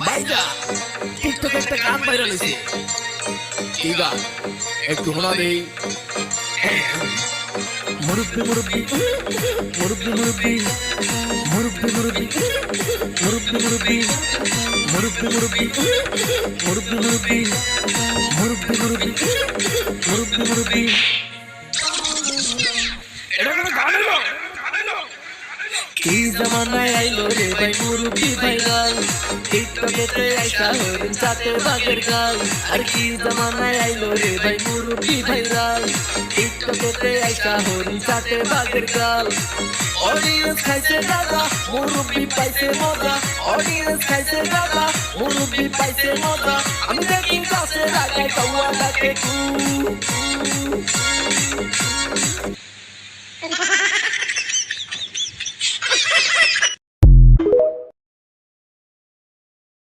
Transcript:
ভাইজা টিকটকে একটা গান ভাইরাল হয়েছে কি গান একটু শোনা দেই মুরব্বি মুরব্বি মুরব্বি মুরব্বি মুরব্বি মুরব্বি মুরব্বি মুরব্বি মুরব্বি মুরব্বি মুরব্বি মুরব্বি কি জমানায় আইলো রে ভাই মুরুবি ভাইরাল টিকটকেতে আইসা হরিণ চাতে বাগের গাল। আর কি জমানায় আইলো রে ভাই মুরুবি ভাইরাল টিকটকেতে আইসা হরিণ চাতে বাগের গাল। অডিয়েন্স খাইছে দাদা মুরুবি পাইছে মজা। অডিয়েন্স খাইছে দাদা মুরুবি পাইছে মজা। আমি দেখি কাছে রাখাই কৌয়া ডাকে কু।